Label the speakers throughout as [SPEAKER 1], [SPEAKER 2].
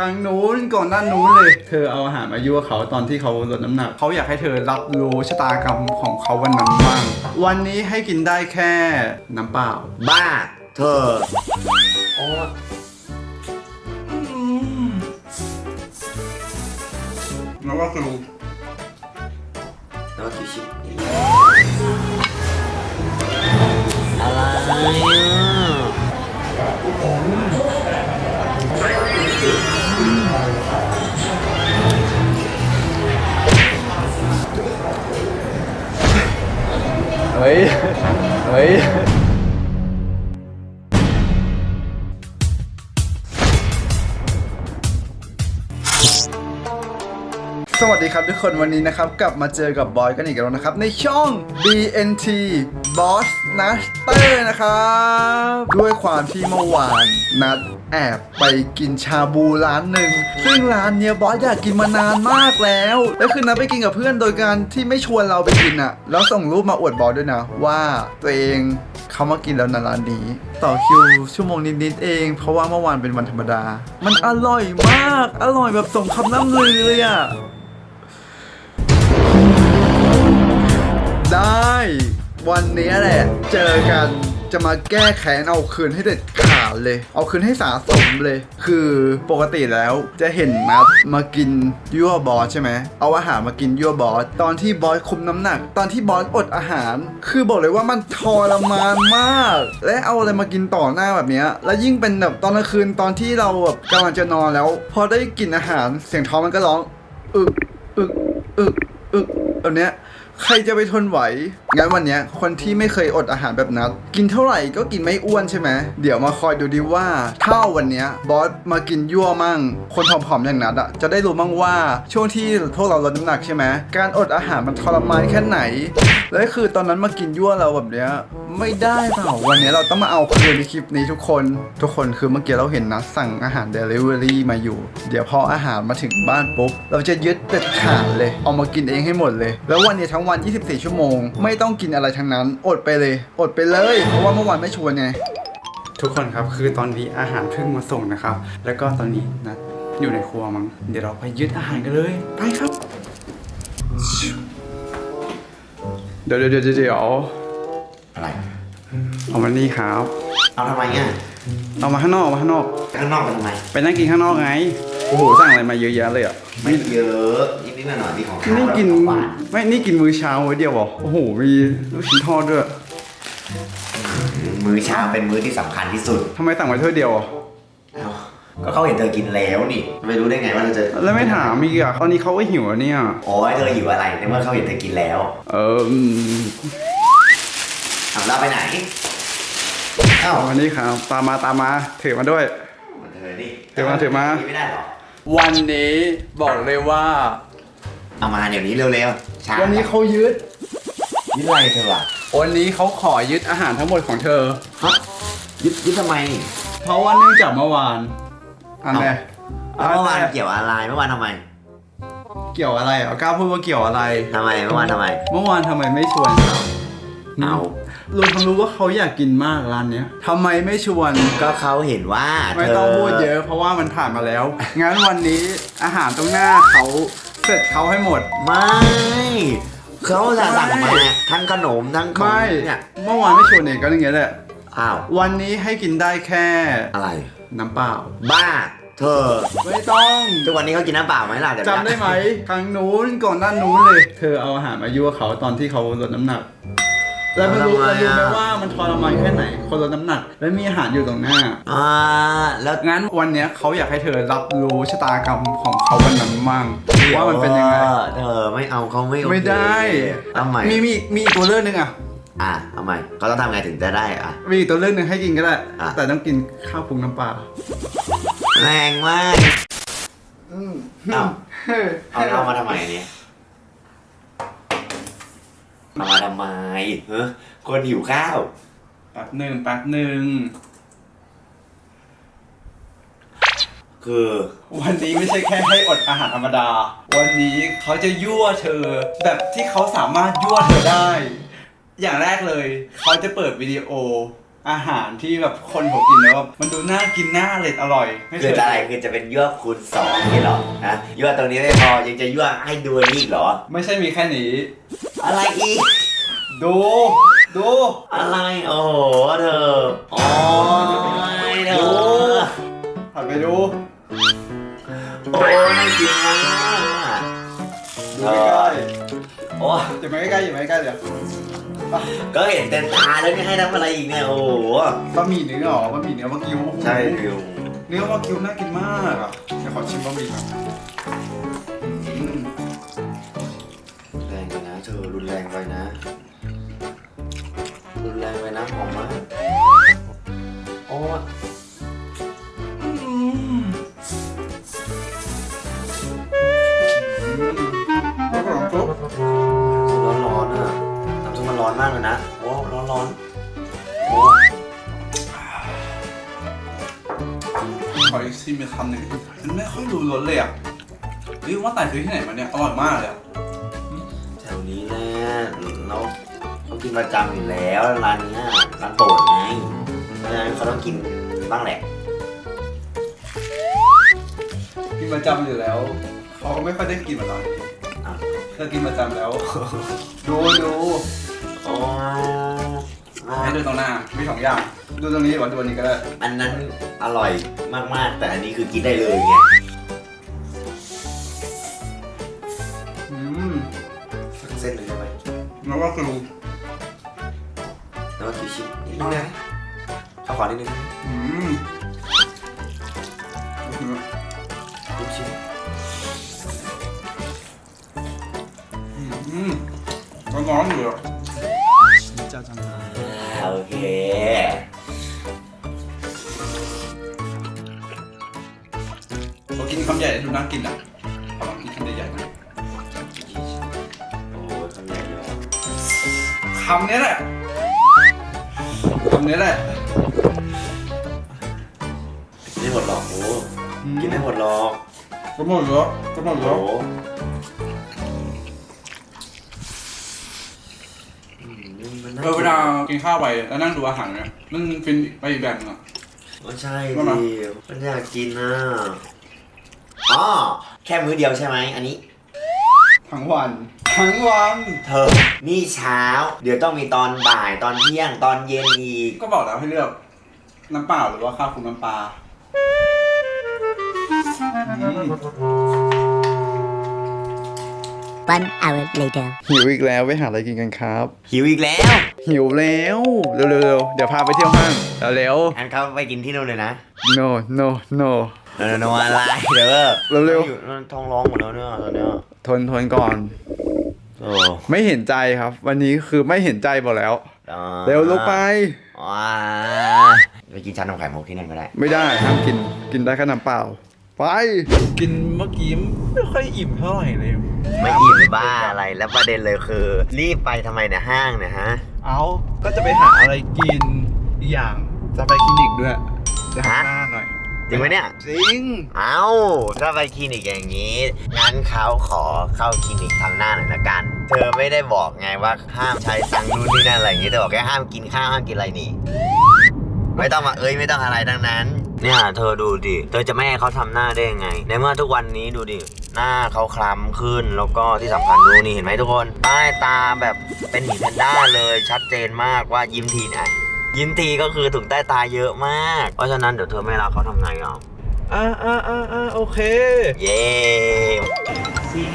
[SPEAKER 1] ครั้งนู้นก่อนด้านนู้นเลย เธอเอาอาหารมายั่วเขาตอนที่เขาลดน้ำหนัก เขาอยากให้เธอรับรู้ชะตากรรมของเขาวันนั้นบ้าง วันนี้ให้กินได้แค่น้ำเปล่า
[SPEAKER 2] บ้า เธอโอ้
[SPEAKER 1] แล้วก็คือ
[SPEAKER 2] แล้วก็คิวชิอะไรอะ
[SPEAKER 1] เฮ้ สวัสดีครับทุกคนวันนี้นะครับ กลับมาเจอกับบอยกันอีกแล้วนะครับ ในช่อง BNT Boss Master นะครับ ด้วยความที่เมื่อวานนัดแอบไปกินชาบูร้านหนึ่งซึ่งร้านเนี้ยบอสอยากกินมานานมากแล้วแล้วคือนัดไปกินกับเพื่อนโดยการที่ไม่ชวนเราไปกินอะแล้วส่งรูปมาอวดบอสด้วยนะ ว่าตัวเองเขามากินแล้วนะร้านนี้ ต่อคิวชั่วโมงนิดๆเอง เพราะว่าเมื่อวานเป็นวันธรรมดา มันอร่อยมาก อร่อยแบบสมคำน้ำลือเลยอะได้ วันนี้แหละ เจอกัน จะมาแก้แค้นเอาคืนให้เด็ดขาดเลย เอาคืนให้สาสมเลย คือปกติแล้วจะเห็นนัดมากินยั่วบอสใช่ไหมเอาอาหารมากินยั่วบอสตอนที่บอสคุมน้ำหนัก ตอนที่บอสอดอาหาร คือบอกเลยว่ามันทรมานมาก และเอาอะไรมากินต่อหน้าแบบนี้แล้วยิ่งเป็นแบบตอนกลางคืนตอนที่เราแบบกำลังจะนอนแล้ว พอได้กินอาหารเสียงท้องมันก็ร้องอึกอึกอึกอึกแบบเนี้ย ใครจะไปทนไหว งั้นวันนี้คนที่ไม่เคยอดอาหารแบบนัด กินเท่าไหร่ก็กินไม่อ้วนใช่ไหม เดี๋ยวมาคอยดูดีว่า ถ้าวันนี้บอสมากินยั่วมั่ง คนผอมๆอย่างนัดอะจะได้รู้มั่งว่าช่วงที่พวกเราลดน้ำหนักใช่ไหม การอดอาหารมันทรมานแค่ไหน และคือตอนนั้นมากินยั่วเราแบบเนี้ยไม่ได้เปล่าวันนี้เราต้องมาเอาคืนในคลิปนี้ทุกคน ทุกคนคือเมื่อกี้เราเห็นนัดสั่งอาหารเดลิเวอรี่มาอยู่ เดี๋ยวพออาหารมาถึงบ้านปุ๊บเราจะยึดเด็ดขาดเลย เอามากินเองให้หมดเลย แล้ววันนี้ทั้งวัน 24 ชั่วโมง ไม่ต้องกินอะไรทั้งนั้น อดไปเลย อดไปเลย เพราะว่าเมื่อวานไม่ชวนไง ทุกคนครับคือตอนนี้อาหารเพิ่งมาส่งนะครับ แล้วก็ตอนนี้นัดอยู่ในครัวมั้งเดี๋ยวเราไปยึดอาหารกันเลย ไปครับ เดี๋ยวเดี๋ยวเดี๋ยวเดี๋ยว
[SPEAKER 2] อะไร
[SPEAKER 1] เอามานี่ครับ
[SPEAKER 2] เอาทำไมอะ
[SPEAKER 1] เอามาข้างนอกเอามาข้างนอก
[SPEAKER 2] ข้างนอกมันทำไม
[SPEAKER 1] ไปนั่งกินข้างนอกไง โอ้โหสั่งอะไรมาเยอะแยะเลยอะ
[SPEAKER 2] ไม่เยอะนิดๆหน่อยๆที่ของข้าว
[SPEAKER 1] นี่กิน
[SPEAKER 2] แล้วของหวาน
[SPEAKER 1] ไม่นี่กินมื้อเช้าไว้เดียวเหรอโอ้โหมีลูกชิ้นทอดด้วย
[SPEAKER 2] มื้อเช้าเป็นมื้อที่สำคัญที่สุด
[SPEAKER 1] ทำไมสั่งไว้ถ้วยเดียวอะ
[SPEAKER 2] เอ้าก็เขาเห็นเธอกินแล้วนี่ไม่รู้ได้ไงว่าเธอจะ
[SPEAKER 1] แล้วไม่ถามอีกอะตอนนี้เขาก็หิวอะเนี่ย
[SPEAKER 2] โอ้ยเธอหิวอะไรในเมื่อเขาเห็นเธอกินแล้ว
[SPEAKER 1] เอออืม
[SPEAKER 2] ถามเราไปไหนเอ้า
[SPEAKER 1] เอาวันนี้ครับตามมาตามมาถือมาด้วย
[SPEAKER 2] มันเธอนี่
[SPEAKER 1] ถือมาถือมา
[SPEAKER 2] ไม่ได้หรอ
[SPEAKER 1] วันนี้บอกเลยว่า
[SPEAKER 2] เอามาเดี๋ยวนี้เร็วๆช้า
[SPEAKER 1] วันนี้เขายึด
[SPEAKER 2] ยึดอะไรเธออะ
[SPEAKER 1] วันนี้เขาขอยึดอาหารทั้งหมดของเธอ
[SPEAKER 2] ฮะยึดยึดทำไม
[SPEAKER 1] เพราะว่าเนื่องจากเมื่อวานอันไหน
[SPEAKER 2] เมื่อวานเกี่ยวอะไรเมื่อวานทำไม
[SPEAKER 1] เกี่ยวอะไรอะกล้าพูดว่าเกี่ยวอะไร
[SPEAKER 2] ทำไมเมื่อวานทำไม
[SPEAKER 1] เมื่อวานทำไมไม่ชวน
[SPEAKER 2] เอา
[SPEAKER 1] รู้ทั้งรู้ว่าเขาอยากกินมากร้านเนี้ยทำไมไม่ชวน
[SPEAKER 2] ก็เขาเห็นว่า
[SPEAKER 1] ไม่ต้องพูดเยอะเพราะว่ามันผ่านมาแล้ว งั้นวันนี้อาหารตรงหน้าเขาเสร็จเขาให้หมด
[SPEAKER 2] ไม่เขาจะสั่งมาทั้งขนมทั้งของ
[SPEAKER 1] ไม่
[SPEAKER 2] เนี่ย
[SPEAKER 1] เมื่อวานไม่ชวนเองก็อย่างเงี้ยแหละ
[SPEAKER 2] อ้าว
[SPEAKER 1] วันนี้ให้กินได้แค่
[SPEAKER 2] อะไร
[SPEAKER 1] น้ำเปล่า
[SPEAKER 2] บ้า เธอ
[SPEAKER 1] ไม่ต้อง
[SPEAKER 2] ทุกวันนี้เขากินน้ำเปล่าไหมล่ะเดี๋ยว
[SPEAKER 1] จำได้ไหม ครั้งนู้นก่อนด้านนู้นเลย เธอเอาอาหารมายั่วเขาตอนที่เขาลดน้ำหนัก แล้วไม่รู้เรารู้ไหมว่ามันทรมานแค่ไหน คนลดน้ำหนัก และมีอาหารอยู่ตรงหน้า
[SPEAKER 2] อ่าแล้ว
[SPEAKER 1] งั้นวันเนี้ยเขาอยากให้เธอรับรู้ชะตากรรมของเขาวันนั้นมั่งว่ามันเป็นยังไง
[SPEAKER 2] ออเธอไม่เอาเขาไม่โอเค
[SPEAKER 1] ไม่ได้
[SPEAKER 2] ทำไม
[SPEAKER 1] มีมีมีอีกตัวเลือกหนึงอะ
[SPEAKER 2] อะทำไมเขาต้องทำไงถึงจะได้อะ
[SPEAKER 1] มีอีกตัวเลือกหนึงให้กินก็ได้
[SPEAKER 2] อะ
[SPEAKER 1] แต่ต้องกินข้าวปรุงน้ำปลา
[SPEAKER 2] แรงมากเอาเอาเอามาทำไมอันเนี้ยเอา มาทำไมเฮ้คนหิวข้าว
[SPEAKER 1] แป๊บหนึ่งแป๊บหนึ่ง
[SPEAKER 2] คือ
[SPEAKER 1] วันนี้ไม่ใช่แค่ให้อดอาหารธรรมดา วันนี้เขาจะยั่วเธอ แบบที่เขาสามารถยั่วเธอได้ อย่างแรกเลย เขาจะเปิดวิดีโอ อาหารที่แบบคนเขากินแล้วแบบมันดูน่ากินน่าอร่อยอร่อยไม่
[SPEAKER 2] คือ
[SPEAKER 1] เคย
[SPEAKER 2] อะไรคือจะเป็นยั่วคูณสองนี่เหรอฮะยั่วตรงนี้ไม่พอยังจะยั่วให้ดูอันนี้อีกเหรอ
[SPEAKER 1] ไม่ใช่มีแค่นี้
[SPEAKER 2] อะไรอีก
[SPEAKER 1] ดู ดู
[SPEAKER 2] อะไรโอ้โหเธอโอ้ยเธอ
[SPEAKER 1] หันไปดู
[SPEAKER 2] โอ้ยน่ากินมาก
[SPEAKER 1] ดูใกล้
[SPEAKER 2] โอ้ย
[SPEAKER 1] ๆอย่ามาใกล้ๆอย่ามาใกล้ๆเดี๋ยว อะ
[SPEAKER 2] ก็เห็นเต็มตาแล้วนี่ให้ทำอะไรอีกเนี่ยโอ้โห
[SPEAKER 1] บะหมี่เนื้อเหรอบะหมี่เนื้อวากิว
[SPEAKER 2] ใช่วิว
[SPEAKER 1] เนื้อวากิวน่ากินมากอะเดี๋ยวขอชิมบะหมี่ก่อนอืม
[SPEAKER 2] แรงไปนะเธอรุนแรงไปนะรุนแรงไปนะหอมมาก
[SPEAKER 1] ออีกชิมอีกคำหนึ่งมันไม่ค่อยรู้รสเลยอะเฮ้ยว่าแต่ซื้อที่ไหนมาเนี่ยอร่อยมากเลยอะ
[SPEAKER 2] แถวนี้แหละเราเขากินประจำอยู่แล้วร้านเนี้ยร้านโปรดไงเพราะฉะนั้นเขาต้องกินบ้างแหละ
[SPEAKER 1] กินประจำอยู่แล้วเขาก็ไม่ค่อยได้กินเหมือนเรา
[SPEAKER 2] อะ
[SPEAKER 1] เธอกินประจำแล้ว ดูดู
[SPEAKER 2] โอ้ย
[SPEAKER 1] ให้ดูตรงหน้ามีสองอย่าง ดูตรงนี้หรือว่าดูอันนี้ก็ได้
[SPEAKER 2] อันนั้นอร่อยมากๆ แต่อันนี้คือกินได้เลยไง
[SPEAKER 1] อืม
[SPEAKER 2] สักเส้นหนึ่งได้ไหม
[SPEAKER 1] แล้วก็คือ
[SPEAKER 2] แล้วก็คิวชิปนิดนึงนะข้าวขอนิดนึงนะ
[SPEAKER 1] อืมก็คือ
[SPEAKER 2] คิวชิป
[SPEAKER 1] อืมร้อนๆอยู่อะ
[SPEAKER 2] อ่าโอเค
[SPEAKER 1] เรากิน คำใหญ่ดูน่ากินอะขอลองกินคำใหญ่ๆหน่อย
[SPEAKER 2] โอ้ทำใหญ่เลย
[SPEAKER 1] คำนี้แหละคำนี้แหละ
[SPEAKER 2] กินไม่หมดหรอกโอ้กินไม่หมดหรอก
[SPEAKER 1] ก็หมดแล้วก็หมด
[SPEAKER 2] โอ้
[SPEAKER 1] แล้ว
[SPEAKER 2] อืมมันน่
[SPEAKER 1] เออเวลากินข้าวไปแล้วนั่งดูอาหารเนี่ยมันฟินไปอีกแบบนึงอะ
[SPEAKER 2] ก็ใช่
[SPEAKER 1] ว่ามา
[SPEAKER 2] ดิมันอยากกินนะ อ๋อแค่มื้อเดียวใช่ไหมอันนี้
[SPEAKER 1] ทั้งวัน ทั้งวัน
[SPEAKER 2] เธอ นี่เช้า เดี๋ยวต้องมีตอนบ่ายตอนเที่ยงตอนเย็นอีก
[SPEAKER 1] ก็บอกแล้วให้เลือกน้ำเปล่าหรือว่าข้าวคลุกน้ำปลาอืม
[SPEAKER 3] One hour later.
[SPEAKER 1] หิวอีกแล้วไปหาอะไรกินกันครับ
[SPEAKER 2] หิวอีกแล้ว
[SPEAKER 1] หิวแล้วเร็วๆๆเดี๋ยวพาไปเที่ยวห้างเร็ว
[SPEAKER 2] งั้นเขาไปกินที่นู่นเลยนะ
[SPEAKER 1] ๆ no no no
[SPEAKER 2] โนโนโนอะไรเด้อ
[SPEAKER 1] เร็วๆ
[SPEAKER 2] อยู่ท้องร้องหมดแล้วเนี่ยตอนเนี้ย
[SPEAKER 1] ทนทนก่อน
[SPEAKER 2] โอ้
[SPEAKER 1] ไม่เห็นใจครับ วันนี้คือไม่เห็นใจบอกแล้ว เร็วลุกไป
[SPEAKER 2] ว้าไปกินชานมไข่มุกที่นั่นก็ได้
[SPEAKER 1] ไม่ได้ห้ามกินกินได้แค่น้ำเปล่า ไป กินเมื่อกี้ไม่ค่อยอิ่มเท่าไหร่เลย
[SPEAKER 2] ไม่อิ่มบ้าอะไรแล้วประเด็นเลยคือ รีบไปทำไมเนี่ยห้างเนี่ยฮะ
[SPEAKER 1] เอาก็จะไปหาอะไรกินอีกอย่างจะไปคลินิกด้วยจะหาหน้าหน่อย
[SPEAKER 2] จริงไหมเนี่ย
[SPEAKER 1] จริง
[SPEAKER 2] เอาถ้าไปคลินิกอย่างนี้ งั้นเขาขอเข้าคลินิกทำหน้าหน่อยละกัน เธอไม่ได้บอกไงว่าห้ามใช้ตังค์นู่นนี่นั่นอะไรอย่างนี้เธอบอกแค่ห้ามกินข้าวห้ามกินอะไรนี่ ไม่ต้องมาเอ้ยไม่ต้องอะไรทั้งนั้น เนี่ยเธอดูดิ เธอจะไม่ให้เขาทำหน้าได้ยังไง ในเมื่อทุกวันนี้ดูดิ หน้าเขาคล้ำขึ้น แล้วก็ที่สำคัญดูนี่เห็นไหมทุกคน ใต้ตาแบบเป็นหมีแพนด้าเลยชัดเจนมากว่ายิ้มทีเนี่ ยยิ้มทีก็คือถุงใต้ตาเยอะมาก เพราะฉะนั้นเดี๋ยวเธอไม่รักเขาทำไงอะ
[SPEAKER 1] อ่าอ่าอ่าอ่าโอเค
[SPEAKER 2] เย้ที่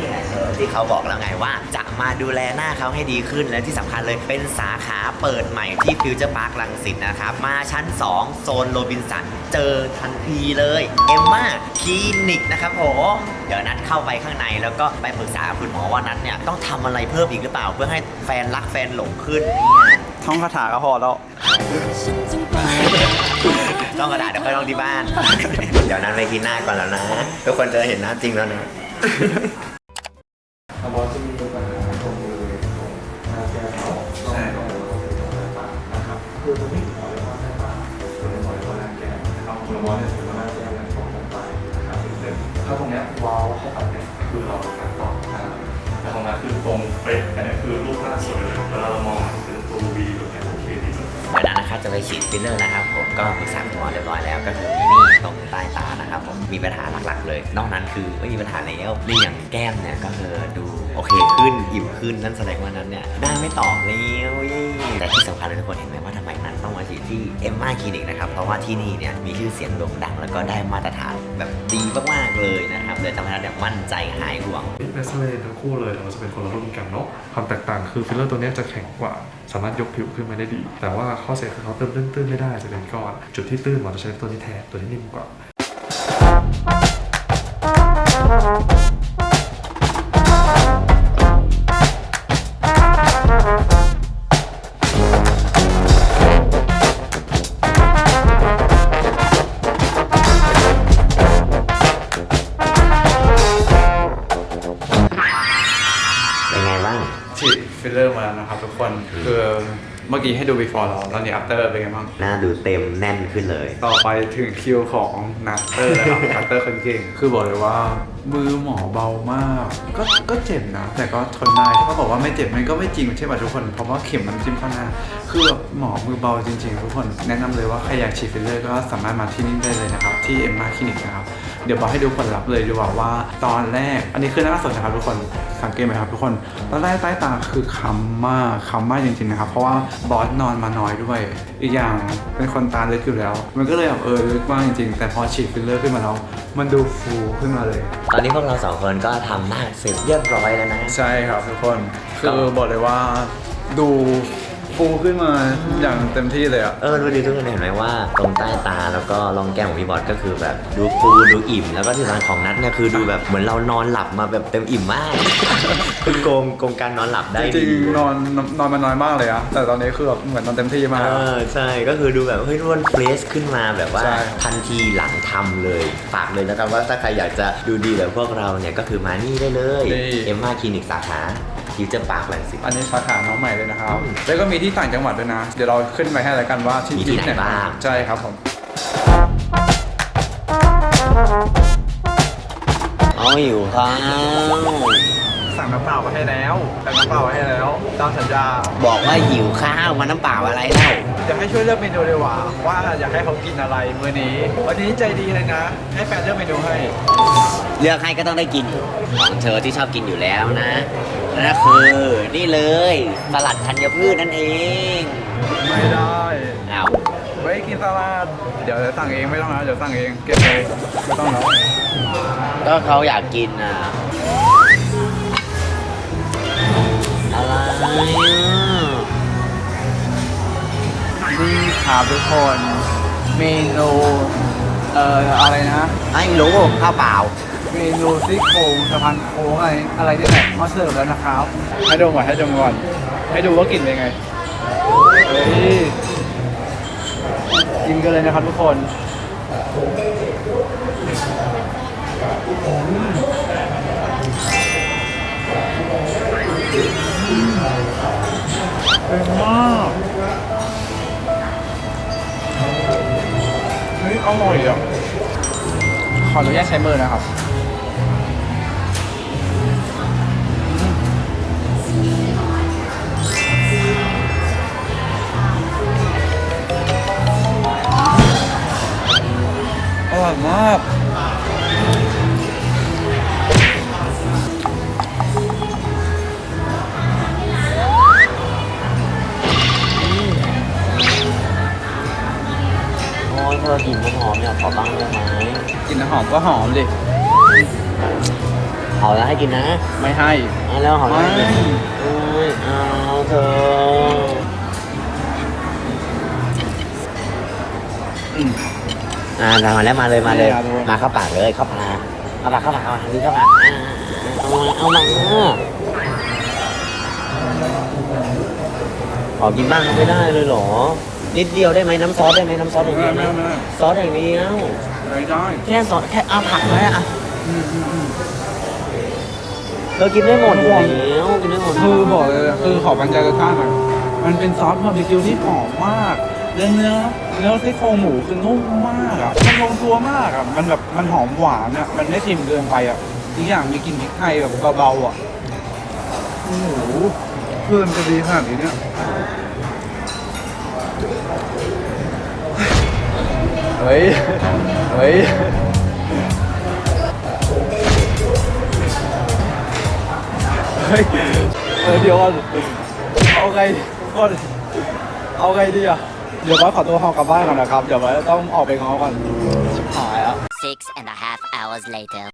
[SPEAKER 2] ที่เขาบอกแล้วไงว่า จะมาดูแลหน้าเขาให้ดีขึ้นและที่สำคัญเลยเป็นสาขาเปิดใหม่ที่ฟิวเจอร์พาร์คลังสิตนะครับ มาชั้น 2 โซนโรบินสัน เจอทันทีเลย เอมมาคลินิกนะครับผมเดี๋ยวนัดเข้าไปข้างในแล้วก็ไปปรึกษากับคุณหมอว่านัดเนี่ย ต้องทำอะไรเพิ่มอีกหรือเปล่า เพื่อให้แฟนรักแฟนหลงขึ้นเนี่ย
[SPEAKER 1] ท่องคาถาก็พอแล้ว
[SPEAKER 2] ต้องกระดาษเดี๋ยวค่อยลองที่บ้าน เดี๋ยวนั้นไปกินหน้าก่อนแล้วนะ ทุกคนจะเห็นหน้าจริงแล้วนะ
[SPEAKER 4] คาร์บอนจะมีปัญหาตรงบริเวณตรงหน้าแก้มของ
[SPEAKER 1] ใช่
[SPEAKER 4] ตรงบริเวณตรงหน้าปากนะครับคือตรงนี้เราเรียกว่าหน้าปากตรงนี้เราเรียกว่าหน้าแก้มนะครับคาร์บอนเนี่ยถือว่าหน้าแก้มและของตรงปลายนะครับซึ่งถ้าตรงเนี้ยวาวเข้าไปเนี่ยคือเราเป็นการตอบนะครับแต่ของนั้นคือตรงเป๊ะอันนี้คือรูปหน้าสวยเลยเวลาเรามองเป็นตัววีแบบเนี้
[SPEAKER 2] ถ้าจะไปฉีดฟิลเลอร์นะครับผมก็ปรึกษาหมอเรียบร้อยแล้ว ก็คือมีนี่ตรงใต้ตานะครับผมมีปัญหาหลักๆ เลย นอกนั้นคือไม่มีปัญหาแล้วนี่อย่างแก้มเนี่ยก็คือดูโอเคขึ้นอิ่มขึ้นนั่นแสดงว่านั้นเนี่ยหน้าไม่ตอบแล้วเย้แต่ที่สำคัญเลยทุกคนเห็นไหมว่า ต้องมาฉีดที่เอ็มมาคลินิกนะครับ เพราะว่าที่นี่เนี่ยมีชื่อเสียงโด่งดัง แล้วก็ได้มาตรฐานแบบดีมากๆเลยนะครับเลยทำให้เราเนี่ยมั่นใจหายห่วง
[SPEAKER 4] เนสเลนทั้งคู่เลยแต่ว่าจะเป็นคนละรุ่นกันเนาะความแตกต่างคือฟิลเลอร์ตัวนี้จะแข็งกว่า สามารถยกผิวขึ้นมาได้ดี แต่ว่าข้อเสียคือเขาเติมตื้นๆไม่ได้จะเป็นก้อนจุดที่ตื้นหมอจะใช้ตัวนี้แทนตัวที่นิ่มกว่า
[SPEAKER 2] นะ
[SPEAKER 1] ครับทุกคนคือเมื่อกี้ให้ดู before เราตอนนี้ after เป็นไงบ้าง
[SPEAKER 2] หน้าดูเต็มแน่นขึ้นเลย
[SPEAKER 1] ต่อไปถึงคิวของนัตเตอร์แล้วครับ นัตเตอร์คนเก่ง คือบอกเลยว่า มือหมอเบามาก ก็ก็เจ็บนะ แต่ก็ทนได้เขาบอกว่าไม่เจ็บมันก็ไม่จริงใช่ป่ะทุกคน เพราะว่าเข็มมันจิ้มเข้าหน้า คือแบบหมอมือเบาจริง ๆ ทุกคน แนะนำเลยว่าใครอยากฉีดฟิลเลอร์ก็สามารถมาที่นี่ได้เลยนะครับ ที่เอ็มมาคลินิกนะครับเดี๋ยวบอกให้ดูผลลัพธ์เลยดีกว่าว่า ตอนแรก อันนี้คือหน้าสดนะครับทุกคนสังเกตไหมครับทุกคนตอนแรกใต้ตาคือค้ำมากค้ำมากจริงๆนะครับเพราะว่าบอสนอนมาน้อยด้วย อีกอย่างเป็นคนตาลึกอยู่แล้ว มันก็เลยแบบเออลึกมากจริงๆ แต่พอฉีดฟิลเลอร์ขึ้นมาแล้วมันดูฟูขึ้นมาเลย
[SPEAKER 2] ตอนนี้พวกเราสองคนก็ทำหน้าเสร็จเรียบร้อยแล้วนะ
[SPEAKER 1] ใช่ครับทุกคน คือบอกเลยว่าดู ฟูขึ้นมาอย่างเต็มที่เลยอะ
[SPEAKER 2] เออดูดิทุกคนเห็นไหมว่า ตรงใต้ตาแล้วก็รองแก้มของพี่บอสก็คือแบบดูฟูดูอิ่ม แล้วก็ที่สำคัญของนัทเนี่ยคือดูแบบเหมือนเรานอนหลับมาแบบเต็มอิ่มมากคือโกงโกงการนอนหลับได้
[SPEAKER 1] จริ
[SPEAKER 2] ดี
[SPEAKER 1] งๆนอนนอนมาน้อยมากเลยอะแต่ตอนนี้คือแบบเหมือนนอนเต็มที่มาก
[SPEAKER 2] เออใช่ก็คือดูแบบเฮ้ยรวนเฟรชขึ้นมาแบบว่า
[SPEAKER 1] ใช่
[SPEAKER 2] ทันทีหลังทำเลยฝากเลยนะครับว่าถ้าใครอยากจะดูดีแบบพวกเราเนี่ยก็คือมานี่ได้เลยเอ็มมาคลินิกสาขา ฟิวเจอร์พาร์คลังสิต
[SPEAKER 1] อันนี้สาขาน้องใหม่เลยนะครับ
[SPEAKER 2] อืม
[SPEAKER 1] แล้วก็มีที่ต่างจังหวัดด้วยนะ เดี๋ยวเราขึ้นไปให้แล้วกันว่าที่
[SPEAKER 2] มีที่ไหนบ้าง
[SPEAKER 1] ใช่ครับผม
[SPEAKER 2] เอาอยู่ครับ
[SPEAKER 1] สั่งน้ำเปล่ามาให้แล้วสั่งน้ำเปล่ามาให้แล้วตามสัญญา
[SPEAKER 2] บอกว่าหิวข้าวมาน้ำเปล่าอะไรเล่า
[SPEAKER 1] อยากให้ช่วยเลือกเมนูเลยว่าว่าอยากให้เขากินอะไรมื้อนี้ วันนี้ใจดีเลยนะ ให้แฟนเลือกเมนูให้
[SPEAKER 2] เลือกให้ก็ต้องได้กินของเธอที่ชอบกินอยู่แล้วนะ นั่นก็คือนี่เลยสลัดธัญพืชนั่นเอง
[SPEAKER 1] ไม่ได้
[SPEAKER 2] อ้าว
[SPEAKER 1] ไว้กินสลัดเดี๋ยวจะสั่งเองไม่ต้องนะเดี๋ยวสั่งเองเก็บเลยไม่ต้องแล้ว
[SPEAKER 2] ก็เขาอยากกินอะอะไรอะ
[SPEAKER 1] นี่ครับทุกคนเมนูเอ่ออะไรนะ
[SPEAKER 2] ไม่รู้ข้าวเปล่า
[SPEAKER 1] เมนูซี่โครงสะพานโค้งอะไรอะไรที่ไหนมาเสิร์ฟแล้วนะครับให้ดูก่อนให้ดูก่อนให้ดูว่ากลิ่นเป็นไงเฮ้ยกินกันเลยนะครับทุกคนเป็นมากเฮ้ยอร่อยอะขออนุญาตใช้มือนะครับ ร่อยมาก
[SPEAKER 2] โอ้ยเธอกลิ่นมันหอมเนี่ยขอบ้างได้ไหม
[SPEAKER 1] กลินหอมก็หอมดิ
[SPEAKER 2] เอาแล้วให้กินนะ
[SPEAKER 1] ไม่ให้
[SPEAKER 2] เอาแล้วหอมแล้วให้กิน
[SPEAKER 1] ไม่
[SPEAKER 2] โอ้ยเอาเธอ
[SPEAKER 1] อื
[SPEAKER 2] อ่ามาแล้วมาเลยมาเลย
[SPEAKER 1] ไม่เอาด้วย
[SPEAKER 2] มาเข้าปากเลยเข้าปากเข้าปากเข้าปากเข้าปากทางนี้เข้าปากอ่าเอามาเอามาขอกินบ้างไม่ได้เลยเหรอ นิดเดียวได้ไหมน้ำซอสได้ไหมน้ำซอสอย่าง
[SPEAKER 1] ไม่
[SPEAKER 2] เดียว
[SPEAKER 1] ไม่
[SPEAKER 2] นะ
[SPEAKER 1] ไม่
[SPEAKER 2] ซอสอย่างเดียว
[SPEAKER 1] ไม่ได้
[SPEAKER 2] แค่ซอสแค่เอาผักไหมอะ
[SPEAKER 1] อืมอืมอืม
[SPEAKER 2] เธอกินได้หมดอยู่แล้วกินได้หมด
[SPEAKER 1] คือบอกเลยคือขอบรรยายรสชาติหน่อยมันเป็นซอสบาร์บีคิวที่หอมมาก แล้วเนื้อเนื้อซี่โครงหมูคือนุ่มมากอะมันลงตัวมากอะมันแบบมันหอมหวานอะมันไม่เค็มเกินไปอะอีกอย่างมีกลิ่นพริกไทยแบบเบาๆอะโอ้โหเพื่อนจะดีขนาดนี้เนี่ยเฮ้ยเฮ้ยเฮ้ยเดี๋ยวก่อนเอาไงก่อนเอาไงดีอะ เดี๋ยวไว้ขอตัวหอกลับบ้านก่อนนะครับ เดี๋ยวไว้ต้องออกไปง้อก่อนชิบหายอะ
[SPEAKER 3] Six and a half hours later.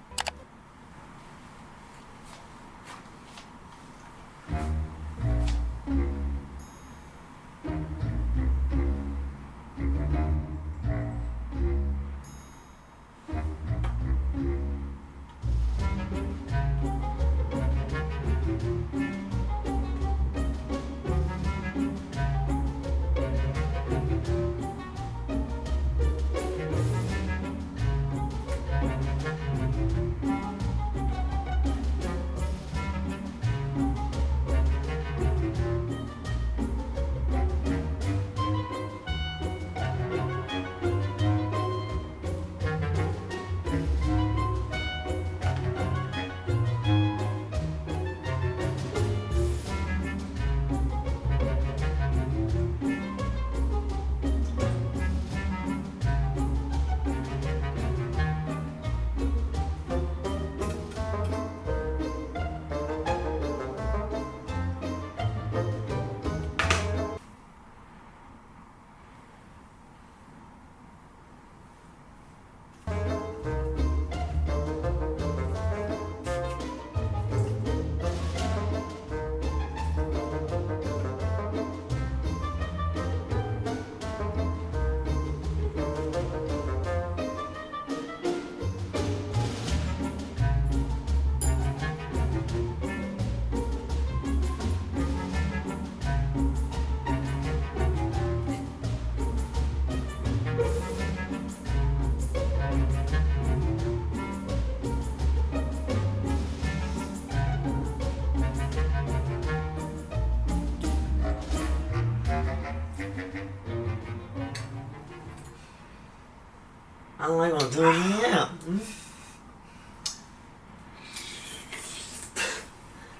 [SPEAKER 2] อะไรของเธอเนี่ยอืม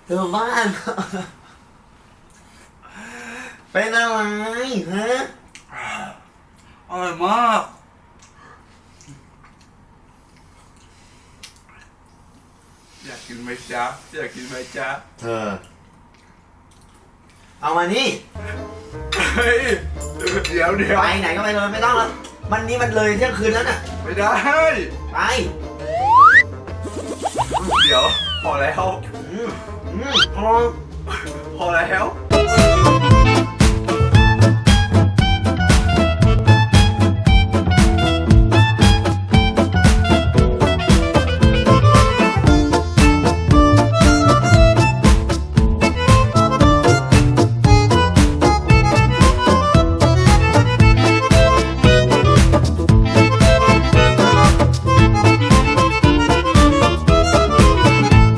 [SPEAKER 2] เธอบ้านเป็นอะไรฮะ
[SPEAKER 1] อร่อยมาก
[SPEAKER 5] อยากกินไหมจ๊ะอยากกินไหมจ๊ะ
[SPEAKER 2] เธอ เอามานี่
[SPEAKER 5] เฮ้ยเดี๋ยวเดี๋ยว
[SPEAKER 2] ไปไหนก็ไปเลยไม่ต้องแล้ววันนี้มันเลยเที่ยงคืนแล้วน่ะ
[SPEAKER 5] ไม่ได้
[SPEAKER 2] ไป
[SPEAKER 5] เดี๋ยว พอแล้ว
[SPEAKER 2] อืมอืมพอ
[SPEAKER 5] พอแล้ว